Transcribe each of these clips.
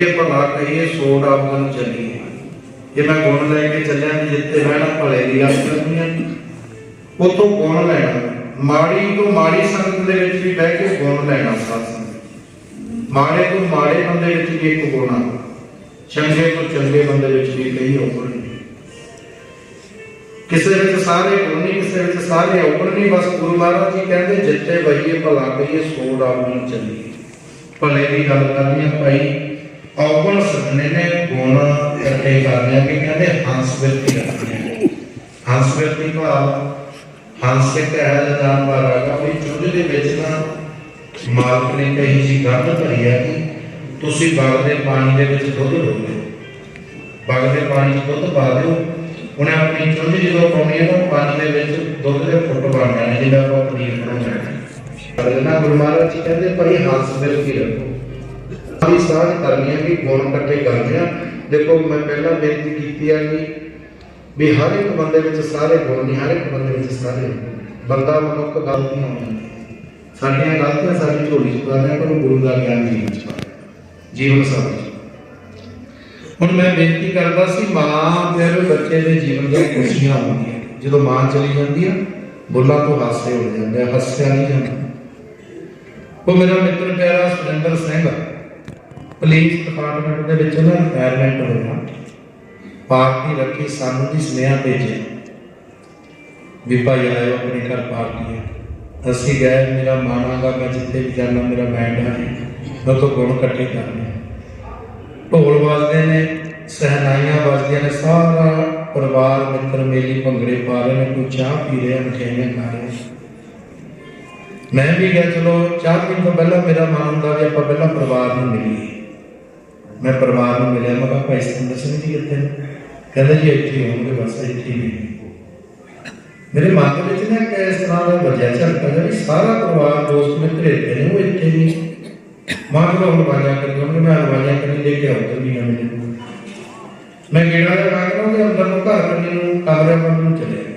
ਇਹ ਭਲਾ ਕਹੀਏ, ਸੋਡ ਆਪਨ ਚੱਲੀਏ ਜੇ ਮੈਂ ਗੁਣ ਲੈ ਕੇ ਚੱਲਿਆ, ਜਿੱਤੇ ਬਹਿਣਾ ਭਲੇ ਦੀ ਗੱਲ ਉਤੋਂ ਗੁਣ ਲੈਣਾ, ਮਾੜੀ ਤੋਂ ਮਾੜੀ ਸੰਗਤ ਦੇ ਵਿੱਚ ਵੀ ਬਹਿ ਕੇ ਗੁਣ ਲੈਣਾ ਸਾਧ ਮਾੜੇ ਤੋਂ ਮਾੜੇ ਬੰਦੇ ਵਿੱਚ ਵੀ ਇੱਕ ਗੁਣ ਚੰਗੇ ਤੋਂ ਚੰਗੇ ਬੰਦੇ ਵਿੱਚ ਵੀ ਕਈ ਔਗਣ ਕਿਸੇ ਵਿੱਚ ਸਾਰੇ ਗੁਣ ਨਹੀਂ, ਕਿਸੇ ਵਿੱਚ ਸਾਰੇ ਔਗਣ ਨਹੀਂ, ਬਸ ਗੁਰੂ ਮਹਾਰਾਜ ਜੀ ਕਹਿੰਦੇ, ਜਿੱਤੇ ਬਈਏ, ਭਲਾ ਕਹੀਏ, ਸੋਡ ਆਪਨ ਚੱਲੀਏ ਭਲੇ ਦੀ ਗੱਲ ਕਰਨੀ ਆ ਭਾਈ ਔਗਣ ਸਦਨੇ ਨੇ ਗੁਣ ਇਕੱਠੇ ਕਰਨੇ ਆ ਕਿ ਕਹਿੰਦੇ ਹੰਸ ਵਿਰਤੀ ਕਰਨੀ ਆ। ਹੰਸ ਵਿਰਤੀ ਭਾਵ ਹੰਸ ਇੱਕ ਇਹੋ ਜਿਹਾ ਜਾਨਵਰ ਹੈਗਾ ਵੀ ਚੁੱਲ੍ਹੇ ਦੇ ਵਿੱਚ ਨਾ ਮਾਲਕ ਨੇ ਕਹੀ ਜੀ ਗੰਢ ਭਰੀ ਹੈ ਕਿ ਤੁਸੀਂ ਬਗ ਦੇ ਪਾਣੀ ਦੇ ਵਿੱਚ ਦੁੱਧ ਡੋਲੋ। ਬਗ ਦੇ ਪਾਣੀ 'ਚ ਦੁੱਧ ਪਾ ਦਿਓ। ਉਹਨੇ ਆਪਣੀ ਚੁੰਝ ਜਦੋਂ ਪਾਉਣੀ ਹੈ ਤਾਂ ਪਾਣੀ ਦੇ ਵਿੱਚ ਦੁੱਧ ਦੇ ਫੁੱਟ ਬਣ ਜਾਣੇ ਜਿਹੜਾ ਆਪਾਂ ਪਨੀਰ ਬਣਾਉਂਦੇ ਹਾਂ ਪਰ ਨਾ ਗੁਰੂ ਮਹਾਰਾਜ ਜੀ ਕਹਿੰਦੇ, ਭਾਈ ਹੰਸ ਵਿਰਤੀ ਰੱਖੋ। ਅਸੀਂ ਸਾਧ ਕਰਨੀ ਹੈ ਕਿ ਗੁਣ ਇਕੱਠੇ ਕਰਨੇ ਆ। ਦੇਖੋ, ਮੈਂ ਪਹਿਲਾਂ ਬੇਨਤੀ ਕੀਤੀ ਆ ਕਿ ਵੀ ਹਰ ਇੱਕ ਬੰਦੇ ਵਿੱਚ ਸਾਰੇ ਗੁਣ ਨਹੀਂ ਹਰ ਇੱਕ ਬੰਦੇ ਵਿੱਚ ਸਾਰੇ ਬੰਦਾ ਮਨੁੱਖ ਗਲਤੀਆਂ ਹੁੰਦੀਆਂ ਸਾਡੀਆਂ ਗਲਤੀਆਂ ਸਾਡੀ ਝੋਲੀ ਚ ਪਾ ਰਿਹਾ ਪਰ ਗੁਰੂ ਦਾ ਗਿਆਨ ਜੀਵਨ ਚ ਪਾ ਜੀਵਨ ਸਭ ਹੁਣ ਮੈਂ ਬੇਨਤੀ ਕਰਦਾ ਸੀ, ਮਾਂ ਤੇ ਬੱਚੇ ਦੇ ਜੀਵਨ ਦੀਆਂ ਖੁਸ਼ੀਆਂ ਹੁੰਦੀਆਂ ਜਦੋਂ ਮਾਂ ਚਲੀ ਜਾਂਦੀ ਆ, ਬੁੱਲਾਂ ਤੋਂ ਹਾਸੇ ਹੋ ਜਾਂਦੇ ਆ, ਹੱਸਿਆ ਨਹੀਂ ਜਾਂਦਾ। ਉਹ ਮੇਰਾ ਮਿੱਤਰ ਪਿਆਰਾ ਸੁਰਿੰਦਰ ਸਿੰਘ ਪੁਲਿਸ ਡਿਪਾਰਟਮੈਂਟ ਦੇ ਵਿੱਚ ਉਹਨਾਂ ਰਿਟਾਇਰਮੈਂਟ ਹੋਇਆ ਪਾਰਟੀ ਰੱਖੀ ਸਾਨੂੰ ਵੀ ਸੁਨੇਹਾ ਭੇਜਿਆ ਵੀ ਭਾਈ ਆਇਓ ਆਪਣੇ ਘਰ ਪਾਰਟੀ ਹੈ ਅਸੀਂ ਗਏ ਮੇਰਾ ਮਾਣਾਗਾ ਮੈਂ ਜਿੱਥੇ ਵੀ ਜਾਣਾ, ਮੇਰਾ ਬੈਂਡ ਹੈ ਮੈਂ ਤੋਂ ਗੁਣ ਇਕੱਠੇ ਕਰਨੇ। ਢੋਲ ਵੱਜਦੇ ਨੇ, ਸਹਿਨਾਈਆਂ ਵੱਜਦੀਆਂ ਨੇ, ਸਾਰਾ ਪਰਿਵਾਰ ਮਿੱਤਰ ਮੇਲੀ ਭੰਗੜੇ ਪਾ ਰਹੇ ਨੇ, ਕੋਈ ਚਾਹ ਪੀ ਰਿਹਾ ਮਠਿਆਈਆਂ ਖਾ ਰਿਹਾ। ਮੈਂ ਵੀ ਗਿਆ ਚਲੋ ਚਾਹ ਪੀਣ ਤੋਂ ਪਹਿਲਾਂ ਮੇਰਾ ਮਨ ਹੁੰਦਾ ਵੀ ਆਪਾਂ ਪਹਿਲਾਂ ਪਰਿਵਾਰ ਨੂੰ ਮਿਲੀਏ। ਮੈਂ ਪਰਿਵਾਰ ਨੂੰ ਮਿਲਿਆ, ਮੈਂ ਕਿਹਾ ਭਾਈ ਸਿੰਦਰ ਸਿੰਘ ਜੀ ਕਿੱਥੇ ਨੇ ਕਹਿੰਦਾ ਜੀ ਇੱਥੇ ਹੀ ਹੋਣਗੇ, ਬਸ ਇੱਥੇ ਹੀ ਨੇ। ਮੇਰੇ ਮਨ ਦੇ ਵਿੱਚ ਨਾ ਇੱਕ ਇਸ ਤਰ੍ਹਾਂ ਦਾ ਵਜਿਆ ਝਲਕਾ ਜਿਹਾ ਵੀ ਸਾਰਾ ਪਰਿਵਾਰ, ਦੋਸਤ ਮਿੱਤਰ ਇੱਥੇ ਨੇ, ਉਹ ਇੱਥੇ ਨਹੀਂ ਮਾਂ ਕੋਲ ਹਲਵਾਈਆਂ ਕਰੀ ਉਹਨੇ ਮੈਂ ਹਲਵਾਈਆਂ ਕਰੀ ਲੈ ਕੇ ਆਉਂਦਾ ਵੀ ਨਾ ਮੈਨੂੰ ਮੈਂ ਗੇੜਾ ਦਾ ਕਾਗਰਾਂ ਦੇ ਅੰਦਰ ਨੂੰ ਘਰ ਕੰਨੀ ਨੂੰ, ਕਮਰੇ ਵੱਲ ਨੂੰ ਚਲੇ ਗਿਆ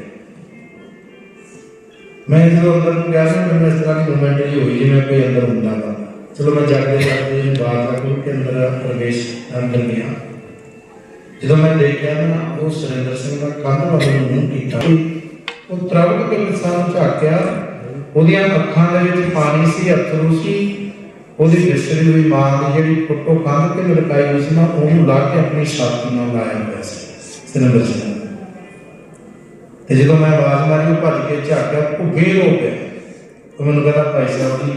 ਮੈਂ ਜਦੋਂ ਅੰਦਰ ਨੂੰ ਗਿਆ ਨਾ, ਮੈਨੂੰ ਇਸ ਤਰ੍ਹਾਂ ਦੀ ਮੂਵਮੈਂਟ ਜੀ ਹੋਈ ਜਿਵੇਂ ਕੋਈ ਅੰਦਰ ਹੁੰਦਾ ਵਾ ਚਲੋ ਮੈਂ ਜਾਗਦੇ ਜਾਗਦੇ ਬਾਹਰ ਤੱਕ ਕੇ ਅੰਦਰ ਪ੍ਰਵੇਸ਼ ਅੰਦਰ ਗਿਆ ਜਦੋਂ ਮੈਂ ਦੇਖਿਆ ਨਾ, ਉਹ ਸੁਰਿੰਦਰ ਸਿੰਘ ਦਾ ਕੰਨ ਵੱਲ ਨੂੰ ਕੀਤਾ। ਉਹ ਤਰਵਕ ਕੇ ਇਨਸਾਨ ਝਾਕਿਆ। ਉਹਦੀਆਂ ਅੱਖਾਂ ਦੇ ਵਿੱਚ ਪਾਣੀ ਸੀ, ਅਥਰੂ ਸੀ। ਉਹਦੀ ਬਿਸਰੀ ਹੋਈ ਮਾਂ ਦੀ ਜਿਹੜੀ ਫੋਟੋ ਕੰਨ ਤੇ ਲਟਕਾਈ ਹੋਈ ਸੀ ਨਾ, ਉਹਨੂੰ ਲਾ ਕੇ ਆਪਣੀ ਛਾਤੀ ਨਾਲ ਲਾਇਆ ਹੋਇਆ ਸੀ, ਸੁਰਿੰਦਰ ਸਿੰਘ ਤੇ ਜਦੋਂ ਮੈਂ ਆਵਾਜ਼ ਮਾਰੀ ਭੱਜ ਕੇ ਝਾਕਿਆ ਭੁੱਗੇ ਹੋ ਗਿਆ ਉਹ ਮੈਨੂੰ ਕਹਿੰਦਾ, ਭਾਈ ਸਾਹਿਬ ਜੀ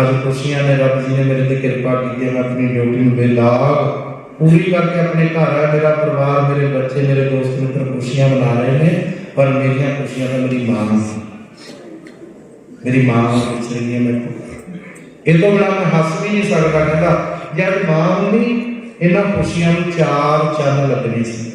ਅੱਜ ਖੁਸ਼ੀਆਂ ਨੇ ਰੱਬ ਜੀ ਨੇ ਮੇਰੇ ਤੇ ਕਿਰਪਾ ਕੀਤੀ ਮੈਂ ਆਪਣੀ ਡਿਊਟੀ ਨੂੰ ਬੇਲਾਗ ਪੂਰੀ ਕਰਕੇ ਆਪਣੇ ਘਰ ਆ ਮੇਰਾ ਪਰਿਵਾਰ ਮੇਰੇ ਬੱਚੇ ਮੇਰੇ ਦੋਸਤ ਮਿੱਤਰ ਖੁਸ਼ੀਆਂ ਮਨਾ ਰਹੇ ਨੇ ਪਰ ਮੇਰੀਆਂ ਖੁਸ਼ੀਆਂ ਤਾਂ ਮੇਰੀ ਮਾਂ ਸੀ। ਮੇਰੀ ਮਾਂ ਵਿੱਚ ਰਹੀ ਹੈ ਮੈਨੂੰ ਇਹ ਤੋਂ ਬਿਨਾਂ ਮੈਂ ਹੱਸ ਵੀ ਨਹੀਂ ਸਕਦਾ ਕਹਿੰਦਾ ਜਦ ਮਾਂ ਹੁੰਦੀ ਇਹਨਾਂ ਖੁਸ਼ੀਆਂ ਨੂੰ ਚਾਰ ਚੰਨ ਲੱਗਣੇ ਸੀ।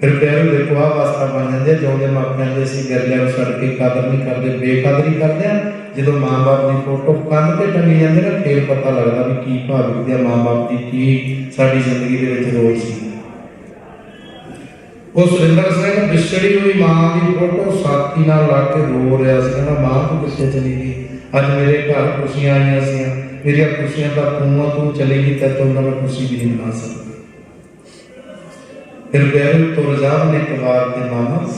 ਫਿਰ ਪਿਆਰੇ ਦੇਖੋ ਆ ਵਾਸਤਾ ਬਣ ਜਾਂਦੇ ਆ, ਜਿਉਂਦੇ ਮਾਪਿਆਂ ਦੇ ਅਸੀਂ ਗਰਲਿਆਂ ਛੱਡ ਕੇ ਕਦਰ ਨਹੀਂ ਕਰਦੇ ਬੇਕਦਰੀ ਕਰਦੇ ਆ। ਜਦੋਂ ਮਾਂ-ਬਾਪ ਦੀ ਫੋਟੋ ਕੰਨ ਤੇ ਟੰਗੀ ਜਾਂਦੇ ਨਾ ਫੇਰ ਪਤਾ ਲੱਗਦਾ ਵੀ ਕੀ ਭਾਵਿਕ ਤੇ ਮਾਂ-ਬਾਪ ਦੀ ਕੀ ਸਾਡੀ ਜ਼ਿੰਦਗੀ ਦੇ ਵਿੱਚ ਰੋਲ ਸੀ। ਉਹ ਸੁਰਿੰਦਰ ਸਿੰਘ ਵਿਛੜੀ ਹੋਈ ਮਾਂ ਦੀ ਫੋਟੋ ਸਾਥੀ ਨਾਲ ਲਾ ਕੇ ਰੋ ਰਿਹਾ ਸੀ। ਕਹਿੰਦਾ ਮਾਂ ਤੂੰ ਕਿੱਥੇ ਚਲੀ ਗਈ? ਅੱਜ ਮੇਰੇ ਘਰ ਖੁਸ਼ੀਆਂ ਆਈਆਂ ਸੀ ਮੇਰੀਆਂ ਖੁਸ਼ੀਆਂ ਦਾ ਤੂੰ ਆ, ਤੂੰ ਚਲੀ ਗਈ ਤੇ ਤੂੰ ਨਾ ਖੁਸ਼ੀ ਵੀ ਨਹੀਂ ਮਨਾ ਸਕਦਾ। ਫਿਰ ਬੈਰੂ ਤੁਰ ਨੇ ਕਵਾਰ ਤੇ ਮਾਮਾ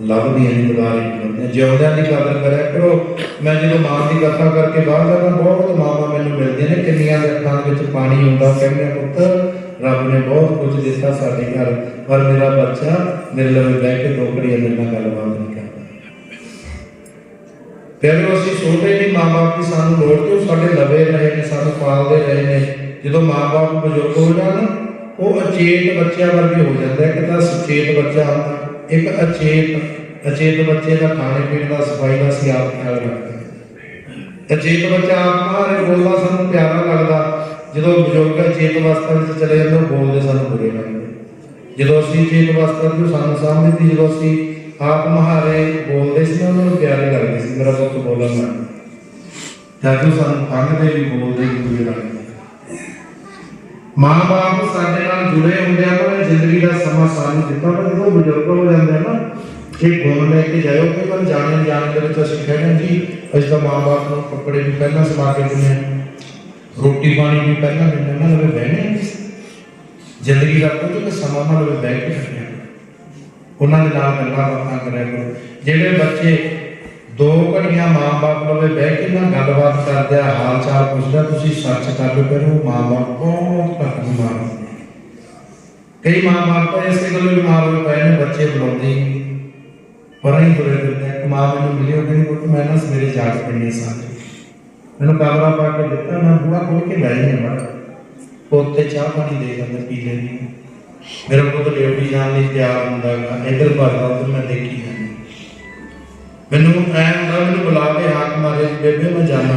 ਲੱਭਦੀਆਂ ਨਹੀਂ ਦੁਬਾਰੇ ਮਿਲਦੀਆਂ ਜਿਉਂਦਿਆਂ ਦੀ ਕਦਰ ਕਰਿਆ ਕਰੋ, ਮੈਂ ਜਦੋਂ ਮਾਂ ਦੀ ਕਥਾ ਕਰਕੇ ਬਾਹਰ ਜਾਂਦਾ, ਬਹੁਤ ਮਾਮਾ ਮੈਨੂੰ ਮਿਲਦੇ ਨੇ, ਕਿੰਨੀਆਂ ਦੇ ਅੱਖਾਂ ਦੇ ਵਿੱਚ ਪਾਣੀ ਹੁੰਦਾ ਕਹਿੰਦੇ ਪੁੱਤ, ਰੱਬ ਨੇ ਬਹੁਤ ਕੁਝ ਦਿੱਤਾ ਸਾਡੇ ਘਰ, ਪਰ ਮੇਰਾ ਬੱਚਾ ਮੇਰੇ ਲਵੇ ਬਹਿ ਕੇ ਟੋਕਰੀ ਅੰਦਰ ਨਾਲ ਗੱਲਬਾਤ ਨਹੀਂ ਕਰਦਾ। ਫਿਰ ਅਸੀਂ ਛੋਟੇ ਨਹੀਂ ਮਾਂ-ਬਾਪ ਦੀ ਸਾਨੂੰ ਲੋੜ ਤੇ ਸਾਡੇ ਲਵੇ ਰਹੇ ਨੇ, ਸਾਨੂੰ ਪਾਲਦੇ ਰਹੇ ਨੇ। ਜਦੋਂ ਮਾਂ-ਬਾਪ ਬਜ਼ੁਰਗ ਹੋ ਜਾਣ ਉਹ ਅਚੇਤ ਬੱਚਿਆਂ ਵਰਗੇ ਹੋ ਜਾਂਦਾ ਇੱਕ ਤਾਂ ਸੁਚੇਤ ਬੱਚਾ ਹੁੰਦਾ। ਇੱਕ ਅਚੇਤ ਅਚੇਤ ਬੱਚੇ ਦਾ ਖਾਣੇ ਪੀਣ ਦਾ ਸਫ਼ਾਈ ਦਾ ਅਸੀਂ ਆਪ ਖਿਆਲ ਰੱਖਦੇ ਹਾਂ। ਅਚੇਤ ਬੱਚਾ ਆਪ ਮਾਰੇ ਬੋਲਦਾ ਸਾਨੂੰ ਪਿਆਰਾ ਲੱਗਦਾ। ਜਦੋਂ ਬਜ਼ੁਰਗ ਅਚੇਤ ਅਵਸਥਾ ਵਿੱਚ ਚਲੇ ਜਾਂਦੇ ਉਹ ਬੋਲਦੇ ਸਾਨੂੰ ਬੁਰੇ ਲੱਗਦੇ। ਜਦੋਂ ਅਸੀਂ ਚੇਤ ਅਵਸਥਾ ਵਿੱਚ ਸਾਨੂੰ ਸਾਹਮਣੇ ਸੀ ਜਦੋਂ ਅਸੀਂ ਆਪ ਮਹਾਰੇ ਬੋਲਦੇ ਸੀ ਨਾ, ਉਹਨਾਂ ਨੂੰ ਪਿਆਰੇ ਲੱਗਦੇ ਸੀ। ਮੇਰਾ ਪੁੱਤ ਬੋਲਣ ਲੱਗ ਜਦੋਂ ਸਾਨੂੰ ਖੰਘਦੇ ਵੀ ਬੋਲਦੇ ਵੀ ਬੁਰੇ ਲੱਗਦੇ। ਮਾਂ-ਬਾਪ ਸਾਡੇ ਨਾਲ ਜੁੜੇ ਹੁੰਦੇ ਆ ਉਹਨਾਂ ਨੇ ਜ਼ਿੰਦਗੀ ਦਾ ਸਮਾਂ ਸਾਨੂੰ ਦਿੱਤਾ ਪਰ ਜਦੋਂ ਬਜ਼ੁਰਗ ਹੋ ਜਾਂਦੇ ਆ ਨਾ ਇਹ ਗੁਣ ਲੈ ਕੇ ਜਾਇਓ, ਕਿ ਪਰ ਜਾਣੇ ਜਾਣ ਦੇ ਵਿੱਚ ਅਸੀਂ ਕਹਿੰਦੇ ਜੀ, ਅਸੀਂ ਤਾਂ ਮਾਂ-ਬਾਪ ਨੂੰ ਕੱਪੜੇ ਵੀ ਪਹਿਲਾਂ ਸਮਾ ਕੇ ਦਿੰਦੇ ਹਾਂ, ਰੋਟੀ ਪਾਣੀ ਵੀ ਪਹਿਲਾਂ ਮੈਨੂੰ ਉਹਨਾਂ ਨਾਲ ਬਹਿਣੇ ਜ਼ਿੰਦਗੀ ਦਾ ਕੁਝ ਕੁ ਸਮਾਂ ਉਹਨਾਂ ਨਾਲ ਬਹਿ ਕੇ ਉਹਨਾਂ ਦੇ ਨਾਲ ਗੱਲਾਂ ਬਾਤਾਂ ਕਰਿਆ ਕਰੋ। ਜਿਹੜੇ ਬੱਚੇ ਦੋ ਘੜੀਆਂ ਮਾਂ-ਬਾਪ ਨਾਲ ਬਹਿ ਕੇ ਨਾ ਗੱਲਬਾਤ ਕਰਦੇ ਹਾਲ ਚਾਲ ਪੁੱਛਦਾ ਤੁਸੀਂ ਸੱਚ ਕਰ ਲਓ ਫਿਰ ਉਹ ਮਾਂ-ਬਾਪ ਬਹੁਤ ਘੱਟ ਬਿਮਾਰ ਕਈ ਮਾਂ-ਬਾਪ ਤਾਂ ਇਸੇ ਗੱਲੋਂ ਬਿਮਾਰ ਹੋਏ ਪਏ ਨੇ, ਬੱਚੇ ਬੁਲਾਉਂਦੇ ਹੀ ਨਹੀਂ। ਤੁਰੇ ਫਿਰਦੇ ਇੱਕ ਮਾਂ ਮੈਨੂੰ ਮਿਲੀ ਉਹ ਕਹਿੰਦੀ ਪੁੱਤ, ਮੈਂ ਨਾ ਸਵੇਰੇ ਜਾਗ ਪਈ ਸਾਂ ਮੈਨੂੰ ਕਮਰਾ ਪਾ ਕੇ ਦਿੱਤਾ, ਮੈਂ ਬੂਹਾ ਖੋਲ ਕੇ ਲੈ ਆਈ ਹਾਂ ਪੋਤੇ ਚਾਹ ਪਾਣੀ ਦੇ ਦਿੰਦੇ, ਪੀ ਲੈਂਦੀ ਮੇਰਾ ਪੁੱਤ ਡਿਊਟੀ ਜਾਣ ਲਈ ਤਿਆਰ ਹੁੰਦਾ ਹੈਗਾ, ਇੱਧਰ ਭਰਦਾ ਉੱਧਰ ਮੈਂ ਦੇਖੀ ਮੈਨੂੰ ਐ ਹੁੰਦਾ ਮੈਨੂੰ ਬੁਲਾ ਕੇ ਹਾਕ ਮਾਰੇ, ਬੇਬੇ ਮੈਂ ਜਾਣਾ।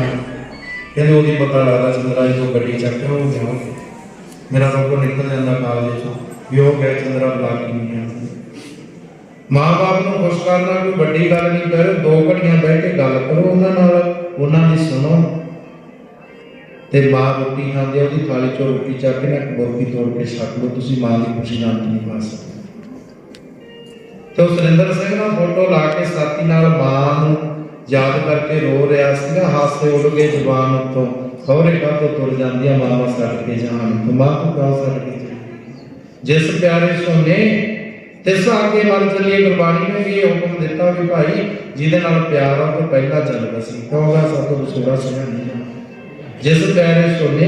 ਕਹਿੰਦੇ ਉਹਦੀ ਪਤਾ ਲੱਗਦਾ ਚੰਦਰਾ ਜਦੋਂ ਗੱਡੀ ਚੱਕ ਕੇ ਉਹ ਗਿਆ ਮੇਰਾ ਰੋਕੋ ਨਿਕਲ ਜਾਂਦਾ ਕਾਲਜ ਚੋਂ ਵੀ ਉਹ ਗਏ ਚੰਦਰਾ ਬੁਲਾ ਕੇ ਨਹੀਂ ਆਉਂਦਾ। ਮਾਂ-ਬਾਪ ਨੂੰ ਖੁਸ਼ ਕਰਨਾ ਕੋਈ ਵੱਡੀ ਗੱਲ ਨਹੀਂ ਕਰ, ਦੋ ਘੜੀਆਂ ਬਹਿ ਕੇ ਗੱਲ ਕਰੋ ਉਹਨਾਂ ਨਾਲ, ਉਹਨਾਂ ਦੀ ਸੁਣੋ। ਤੇ ਮਾਂ ਰੋਟੀ ਖਾਂਦੇ ਉਹਦੀ ਥਾਲੀ ਚੋਂ ਰੋਟੀ ਚੱਕ ਕੇ ਨਾ ਇੱਕ ਤੋੜ ਕੇ ਛੱਡ ਲਓ, ਤੁਸੀਂ ਮਾਂ ਦੀ ਖੁਸ਼ੀ ਨਾਲ ਨਹੀਂ ਪਾ ਸਕਦੇ। ਤੇ ਉਹ ਸੁਰਿੰਦਰ ਸਿੰਘ ਨਾਲ ਫੋਟੋ ਲਾ ਕੇ ਸਾਥੀ ਨਾਲ ਮਾਂ ਨੂੰ ਯਾਦ ਕਰਕੇ ਰੋ ਰਿਹਾ ਸੀਗਾ ਹਾਸੇ ਉੱਡ ਗਏ ਜ਼ੁਬਾਨ ਉੱਤੋਂ। ਖੌਰੇ ਕਾ ਤੋਂ ਤੁਰ ਜਾਂਦੀਆਂ ਮਾਂ ਛੱਡ ਕੇ ਜਾਣ ਤੋਂ। ਮਾਂ ਤੋਂ ਕਾਹ ਛੱਡ ਕੇ ਜਿਸ ਪਿਆਰੇ ਸੋਨੇ ਤਿਸ ਅੱਗੇ ਵੱਲ ਚੱਲੀਏ, ਗੁਰਬਾਣੀ ਨੇ ਵੀ ਹੁਕਮ ਦਿੱਤਾ ਵੀ ਭਾਈ, ਜਿਹਦੇ ਨਾਲ ਪਿਆਰ ਆ ਉਹ ਪਹਿਲਾਂ ਚੱਲਦਾ ਸੀ ਕਹੋਗਾ ਸਭ ਤੋਂ ਵਿਛੋੜਾ ਸੁਣਿਆ ਜਿਸ ਪਿਆਰੇ ਸੋਨੇ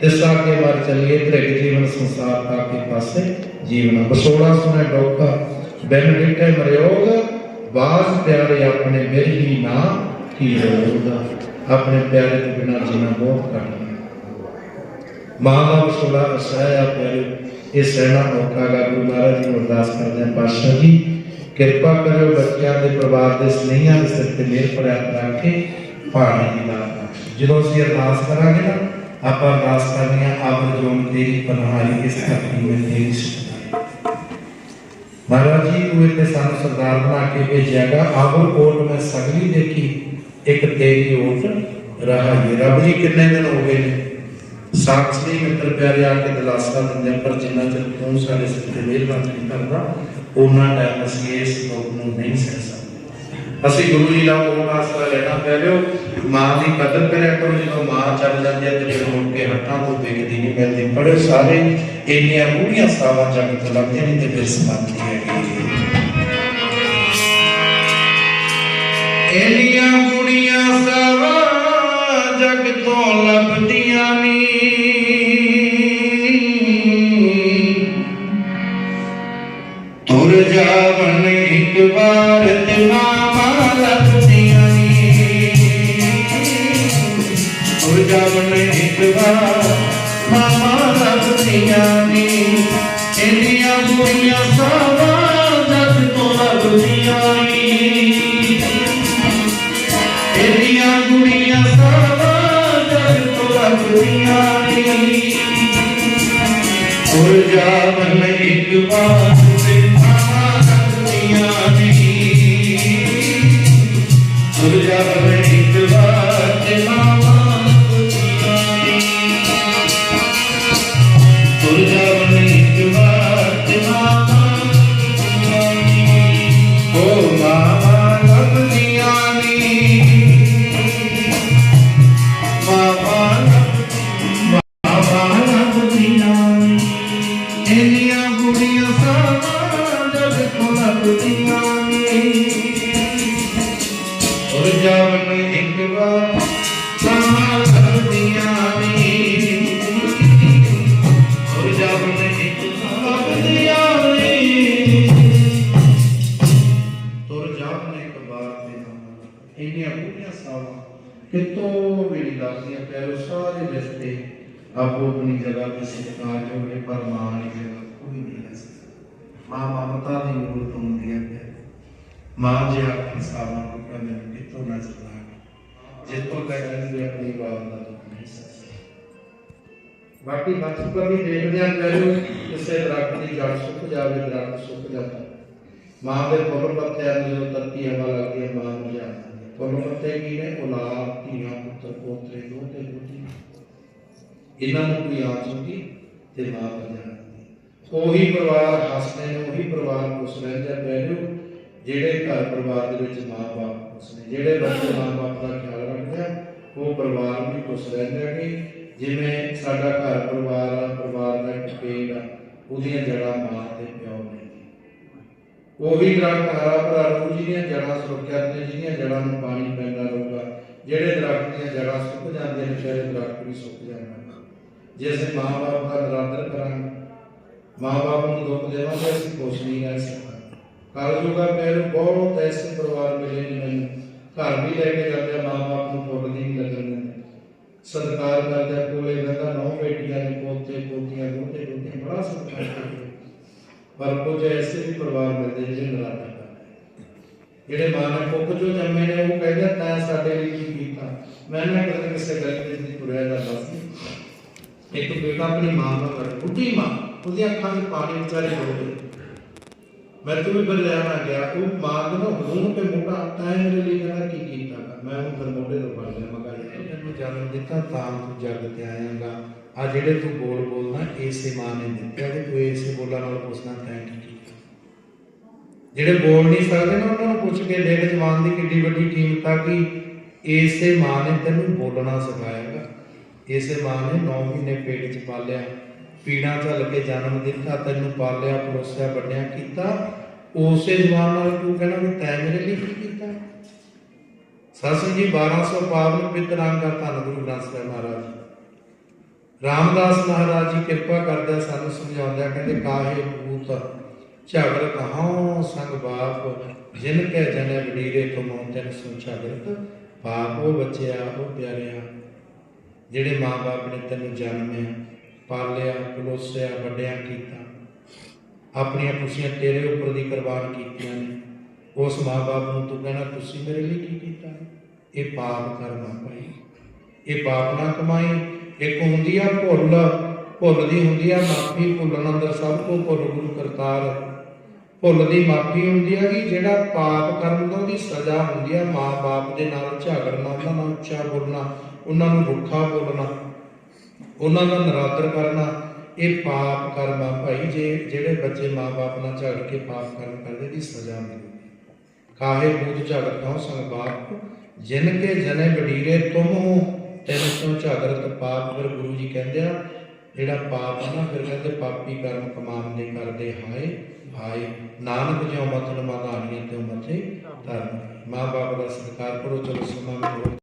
ਤਿਸ ਅੱਗੇ ਵੱਲ ਚੱਲੀਏ, ਤ੍ਰਿਗ ਜੀਵਨ ਸੰਸਾਰ ਦਾ ਕੇ ਪਾਸੇ ਜੀਵਨ। ਵਿਛੋੜਾ ਸੁਣੇ ਡੋਕਾ। ਬਿਨ ਡਿਠੇ ਮਰਿਓਗ ਬਾਸ ਪਿਆਰੇ ਆਪਣੇ ਬਿਰਹੀ ਨਾ ਕੀ ਰੋਦਾ ਆਪਣੇ ਪਿਆਰੇ ਤੋਂ ਬਿਨਾ ਜੀਣਾ ਬਹੁਤ ਘੱਟ ਹੈ ਮਾਂ ਦਾ ਪਿਆਰੇ ਇਹ ਸਹਿਣਾ ਔਖਾ ਗਾ ਗੁਰੂ ਮਹਾਰਾਜ ਜੀ ਨੂੰ ਅਰਦਾਸ ਕਰਦੇ ਹਾਂ ਪਾਤਸ਼ਾਹ ਜੀ ਕਿਰਪਾ ਕਰਿਓ ਬੱਚਿਆਂ ਦੇ ਪਰਿਵਾਰ ਦੇ ਸਨੇਹੀਆਂ ਦੇ ਸਿਰ ਤੇ ਮਿਹਰ ਭਰਿਆ ਰੱਖ ਕੇ ਪਾਣੀ ਦੀ ਦਾਤ ਜਦੋਂ ਅਸੀਂ ਅਰਦਾਸ ਕਰਾਂਗੇ ਨਾ ਆਪਾਂ ਅਰਦਾਸ ਕਰਨੀ ਆ ਆਬਰ ਜੋਨ ਤੇਰੀ ਪਨਾਹੀ ਇਸ ਧਰਤੀ ਵਿੱਚ ਤੇਰੀ ਮਹਾਰਾਜ ਜੀ ਤੂੰ ਸਾਨੂੰ ਸਰਦਾਰ ਬਣਾ ਕੇ ਭੇਜਿਆਗਾ। ਆਬਰ ਕੋਟ ਮੈਂ ਸਗਲੀ ਦੇਖੀ, ਇੱਕ ਤੇਰੀ ਓਟ ਰਹਾਈ ਰੱਬ ਜੀ, ਕਿੰਨੇ ਦਿਨ ਹੋ ਗਏ ਨੇ? ਸਾਖੀ ਮਿੱਤਰ ਪਿਆਰੇ, ਆ ਕੇ ਦਿਲਾਸਾ ਦਿੰਦੇ ਪਰ ਜਿੰਨਾ ਚਿਰ ਤੂੰ ਸਾਡੇ ਸਿਰ ਤੇ ਮਿਹਰਬਾਨ ਕਰਦਾ ਉਹਨਾਂ ਟਾਈਮ ਅਸੀਂ ਇਸ ਲੋਕ ਨੂੰ ਨਹੀਂ ਸਹਿ ਸਕਦੇ। ਅਸੀਂ ਗੁਰੂ ਜੀ ਦਾ ਉਹ ਆਸਰਾ ਲੈਣਾ ਪੈ ਲਿਓ ਮਾਂ ਦੀ ਕਦਰ ਕਰਿਆ ਕਰੋ, ਜਦੋਂ ਮਾਂ ਚੱਲ ਜਾਂਦੀ ਹੈ ਤੇ ਮੁੜ ਕੇ ਹੱਥਾਂ ਤੋਂ ਵੇਖਦੀ ਨਹੀਂ ਮਿਲਦੀ ਪੜ੍ਹੋ ਸਾਰੇ ਇੰਨੀਆਂ ਮੂੜੀਆਂ ਸਾਵਾਂ ਜਗ ਤੋਂ ਲੱਭਦੀਆਂ ਨਹੀਂ ਤੇ ਫਿਰ ਸਮਾਪਤੀ ਹੈਗੀ ਇੰਨੀਆਂ ਮੂੜੀਆਂ ਸਾਵਾਂ ਜਗ ਤੋਂ ਲੱਭਦੀਆਂ ਨਹੀਂ। ਤੁਰ ਜਾਵਣ ਇੱਕ ਵਾਰ ਤੇ ਮਾਮਾ ਜਾਵਣ ਇੱਕ ਮਾਮਾ ਲੱਭਦੀਆਂ ਨੀ, ਇੰਨੀਆਂ ਬੁਰੀਆਂ ਸਾਵਾਂ ਜੱਟ ਤੋਂ ਲੱਭਦੀਆਂ ਨੀ। ਇੰਨੀਆਂ ਬੁਰੀਆਂ ਸਾਵਾਂ ਜੱਟ ਤੋਂ ਲੱਭਦੀਆਂ ਨੀ। ਉਰ ਜਾਵਨ ਇੱਕ ਇੰਨੀਆਂ ਬੁਰੀਆਂ ਸਾਵਾਂ ਕਿਤੋਂ ਵੀ ਨਹੀਂ ਲੱਗਦੀਆਂ ਪਿਆਰੋ, ਸਾਰੇ ਰਿਸ਼ਤੇ ਆਪੋ ਆਪਣੀ ਜਗ੍ਹਾ ਤੇ ਸਤਿਕਾਰ ਹੋਵੇ ਪਰ ਮਾਂ ਦੀ ਜਗ੍ਹਾ ਕੋਈ ਨਹੀਂ ਲੈ ਸਕਦਾ। ਮਾਂ ਮਮਤਾ ਦੀ ਮੂਰਤ ਹੁੰਦੀ ਹੈ ਪਿਆਰੇ। ਮਾਂ ਜੇ ਆਪਣੇ ਸਾਵਾਂ ਨੂੰ ਕਹਿੰਦੇ ਨੇ ਕਿਤੋਂ ਨਾ ਚਲਾ ਜਿਸ ਤੋਂ ਕਹਿੰਦੇ ਆਪਣੀ ਬਾਤ ਦਾ ਦੁੱਖ ਨਹੀਂ ਸਕਦਾ ਬਾਕੀ ਬਚਪਨ ਵੀ ਦੇਖਦੇ ਆਂ ਪਿਆਰੋ ਕਿਸੇ ਦਰਖਤ ਦੀ ਜੜ ਸੁੱਕ ਜਾਵੇ ਦਰਖਤ ਸੁੱਕ ਜਾਂਦਾ। ਮਾਂ ਦੇ ਫੁੱਲ ਪੱਤਿਆਂ ਨੂੰ ਜਦੋਂ ਤੱਤੀ ਹਵਾ ਲੱਗਦੀ ਹੈ ਮਾਂ ਨੂੰ ਜਾਂਦੀ ਹੈ ਕੀ ਨੇ ਔਲਾਦ ਧੀਆਂ, ਪੁੱਤਰ ਪੋਤਰੇ ਦੋਤੇ ਦੋਤੀ ਇਹਨਾਂ ਨੂੰ ਕੋਈ ਆਚੂਗੀ ਤੇ ਮਾਂ ਬਣ ਉਹੀ ਪਰਿਵਾਰ ਹੱਸਦੇ ਨੇ, ਉਹੀ ਪਰਿਵਾਰ ਖੁਸ਼ ਰਹਿੰਦੇ ਪਹਿਲੂ, ਜਿਹੜੇ ਘਰ ਪਰਿਵਾਰ ਦੇ ਵਿੱਚ ਮਾਂ ਬਾਪ ਖੁਸ਼ ਜਿਹੜੇ ਬੱਚੇ ਮਾਂ ਬਾਪ ਦਾ ਖਿਆਲ ਰੱਖਦੇ ਆ, ਉਹ ਪਰਿਵਾਰ ਵੀ ਖੁਸ਼ ਰਹਿੰਦੇ ਨੇ ਜਿਵੇਂ ਸਾਡਾ ਘਰ ਪਰਿਵਾਰ ਆ, ਪਰਿਵਾਰ ਦਾ ਇੱਕ ਪੇੜ ਆ, ਉਹਦੀਆਂ ਜੜਾਂ ਮਾਂ ਤੇ ਉਹੀ ਦਰਖਤ ਹਰਾ ਭਰਾ ਰਹੂ ਜਿਹਦੀਆਂ ਜੜ੍ਹਾਂ ਸੁਰੱਖਿਅਤ ਨੇ, ਜਿਹਦੀਆਂ ਜੜ੍ਹਾਂ ਨੂੰ ਪਾਣੀ ਪੈਂਦਾ ਰਹੂਗਾ ਜਿਹੜੇ ਦਰਖਤ ਦੀਆਂ ਜੜ੍ਹਾਂ ਸੁੱਕ ਜਾਂਦੇ ਨੇ ਫਿਰ ਦਰਖਤ ਵੀ ਸੁੱਕ ਜਾਂਦਾ ਜੇ ਅਸੀਂ ਮਾਂ-ਬਾਪ ਦਾ ਨਿਰਾਦਰ ਕਰਾਂਗੇ ਮਾਂ-ਬਾਪ ਨੂੰ ਦੁੱਖ ਦੇਵਾਂਗੇ, ਅਸੀਂ ਕੁਛ ਨਹੀਂ ਕਰ ਸਕਦੇ। ਕਲਯੁਗਾ ਪਹਿਲ ਬਹੁਤ ਐਸੇ ਪਰਿਵਾਰ ਮਿਲੇ ਨੇ ਮੈਨੂੰ। ਘਰ ਵੀ ਲੈ ਕੇ ਜਾਂਦੇ ਮਾਂ-ਬਾਪ ਨੂੰ ਫੁੱਲ ਨਹੀਂ ਲੱਗਣ ਦਿੰਦੇ। ਸਤਿਕਾਰ ਕਰਦੇ ਕੋਲੇ ਬੰਦਾ ਨੌ ਬੇਟੀਆਂ ਨੇ, ਪੋਤੇ, ਪੋਤੀਆਂ ਦੋਤੇ ਦੋਤੇ ਬੜਾ ਸਤਿਕਾਰ ਕਰਦੇ ਪਰ ਕੁਝ ਐਸੇ ਵੀ ਪਰਿਵਾਰ ਮਿਲਦੇ ਜਿਹੜੇ ਨਰਾਦਰ ਕਰਦੇ ਜਿਹੜੇ ਮਾਂ ਕੁੱਖ ਚੋਂ ਜੰਮੇ ਨੇ, ਉਹ ਕਹਿੰਦੇ ਤੈਂ ਸਾਡੇ ਲਈ ਕੀ ਕੀਤਾ? ਮੈਂ ਨਾ ਕਦੇ ਕਿਸੇ ਗਲੀ ਵਿੱਚ ਦੀ ਤੁਰਿਆ ਜਾਂਦਾ ਸੀ ਇੱਕ ਬੇਟਾ ਆਪਣੀ ਮਾਂ ਨਾਲ ਕਰ ਬੁੱਢੀ ਮਾਂ, ਉਹਦੀਆਂ ਅੱਖਾਂ 'ਚ ਪਾਣੀ ਵਿਚਾਰੇ ਹੋ ਗਏ ਮੈਂ ਤੂੰ ਵੀ ਫਿਰ ਗਿਆ ਉਹ ਮਾਂ ਦੇ ਨਾ ਮੂੰਹ ਤੇ ਮੋਟਾ ਤੈਂ ਮੇਰੇ ਲਈ ਕਹਿੰਦਾ ਕੀ ਕੀਤਾ ਮੈਂ ਉਹਨੂੰ ਫਿਰ ਮੋਢੇ ਤੋਂ ਫੜ ਲਿਆ ਮੈਂ ਕਿਹਾ ਤੈਨੂੰ ਜਨਮ ਦਿੱਤਾ ਤਾਂ ਤੂੰ ਜੱਗ ਤੇ ਆਇਆਗਾ ਆ ਜਿਹੜੇ ਤੂੰ ਬੋਲ ਬੋਲਦਾ, ਇਸੇ ਮਾਂ ਨੇ ਦਿੱਤੇ ਤੇ ਤੂੰ ਇਸੇ ਬੋਲਾਂ ਨਾਲ ਪੁੱਛਣਾ ਤੈਂ ਕੀ ਕੀਤਾ ਜਿਹੜੇ ਬੋਲ ਨਹੀਂ ਸਕਦੇ ਨਾ, ਉਹਨਾਂ ਨੂੰ ਪੁੱਛ ਕੇ ਦੇਖ, ਜਵਾਨ ਦੀ ਕਿੱਡੀ ਵੱਡੀ ਕੀਮਤ ਆ ਕਿ ਇਸੇ ਮਾਂ ਨੇ ਤੈਨੂੰ ਬੋਲਣਾ ਸਿਖਾਇਆਗਾ। ਇਸੇ ਮਾਂ ਨੇ 9 ਮਹੀਨੇ ਪੇਟ 'ਚ ਪਾਲਿਆ, ਪੀੜਾਂ ਝੱਲ ਕੇ ਜਨਮ ਦਿੱਤਾ, ਤੈਨੂੰ ਪਾਲਿਆ ਪਲੋਸਿਆ ਵੱਡਿਆ, ਕੀਤਾ। ਉਸੇ ਜਵਾਨ ਨਾਲ ਤੂੰ ਕਹਿਣਾ ਵੀ ਤੈਂ ਮੇਰੇ ਲਈ ਕੀ ਕੀਤਾ? ਸਾਸੂ ਜੀ 1200 ਪਾਵਨ ਪਿਤਰਾਂ ਦਾ ਧੰਨ ਗੁਰੂ ਗ੍ਰੰਥ ਸਾਹਿਬ ਮਹਾਰਾਜ। ਰਾਮਦਾਸ ਮਹਾਰਾਜ ਜੀ ਕਿਰਪਾ ਕਰਦੇ ਸਾਨੂੰ ਸਮਝਾਉਂਦੇ ਕਹਿੰਦੇ, ਕਾਹੇ ਭੂਤ, ਝਗੜ ਕਹਾਉ ਸੰਗ ਬਾਪ, ਜਿਨ ਕੈ ਜਨੇ ਵਡੀਰੇ ਤੁਮੋ ਤੈਨ ਸੋ ਝਗੜਤ, ਬਾਪ ਉਹ ਬੱਚਿਆ, ਉਹ ਪਿਆਰਿਆ, ਜਿਹੜੇ ਮਾਂ-ਬਾਪ ਨੇ ਤੈਨੂੰ ਜਨਮਿਆ, ਪਾਲਿਆ, ਪਲੋਸਿਆ, ਵੱਡਿਆ ਕੀਤਾ, ਆਪਣੀਆਂ ਖੁਸ਼ੀਆਂ ਤੇਰੇ ਉੱਪਰ ਦੀ ਕੁਰਬਾਨ ਕੀਤੀਆਂ ਨੇ। ਉਸ ਮਾਂ-ਬਾਪ ਨੂੰ ਤੂੰ ਕਹਿਣਾ, ਤੁਸੀਂ ਮੇਰੇ ਲਈ ਕੀ ਕੀਤਾ? ਇਹ ਪਾਪ ਕਰਨਾ ਭਾਈ। ਇਹ ਪਾਪ ਨਾ ਕਮਾਈ। ਇੱਕ ਹੁੰਦੀ ਆ ਭੁੱਲ ਭੁੱਲ ਦੀ ਹੁੰਦੀ ਆ ਮਾਫੀ, ਭੁੱਲਣ ਅੰਦਰ ਸਭ ਤੋਂ ਭੁੱਲ ਗੁਰੂ ਕਰਤਾਰ। ਭੁੱਲ ਦੀ ਮਾਫੀ ਹੁੰਦੀ ਆ ਕਿ ਜਿਹੜਾ ਪਾਪ ਕਰਨ ਦਾ ਉਹਦੀ ਸਜ਼ਾ ਹੁੰਦੀ ਆ, ਮਾਂ-ਬਾਪ ਦੇ ਨਾਲ ਝਗੜਨਾ, ਉਹਨਾਂ ਨਾਲ ਉੱਚਾ ਬੋਲਣਾ, ਉਹਨਾਂ ਨੂੰ ਰੁੱਖਾ ਬੋਲਣਾ, ਉਹਨਾਂ ਦਾ ਨਰਾਦਰ ਕਰਨਾ, ਇਹ ਪਾਪ ਕਰਮ ਭਾਈ ਜੇ ਜਿਹੜੇ ਬੱਚੇ ਮਾਂ-ਬਾਪ ਨਾਲ ਝਗੜ ਕੇ ਪਾਪ ਕਰਮ ਕਰਦੇ ਦੀ ਸਜ਼ਾ ਮਿਲਦੀ ਕਾਹੇ ਬੂਤ ਝਗੜ ਕਹੋ ਸੰਗ ਬਾਪ ਜਿਨ ਕੇ ਜਨੇ ਬਡੀਰੇ ਤੁਮ ਹੋ ਤੈਨੂੰ ਤੋਂ ਝਗੜਤ ਪਾਪ ਫਿਰ ਗੁਰੂ ਜੀ ਕਹਿੰਦੇ ਆ, ਜਿਹੜਾ ਪਾਪ ਆ ਨਾ, ਫਿਰ ਕਹਿੰਦੇ ਪਾਪੀ ਕਰਮ ਕਮਾਨ ਦੇ ਕਰਦੇ, ਹਾਏ ਹਾਏ, ਨਾਨਕ ਜਿਉ ਮਤਨ ਮਗਾਣੀਆਂ ਤੇ ਮਥੇ ਧਰਮ ਮਾਂ ਬਾਪ ਦਾ ਸਤਿਕਾਰ ਕਰੋ, ਚਲੋ ਸਮਾਂ ਮਿਲੋ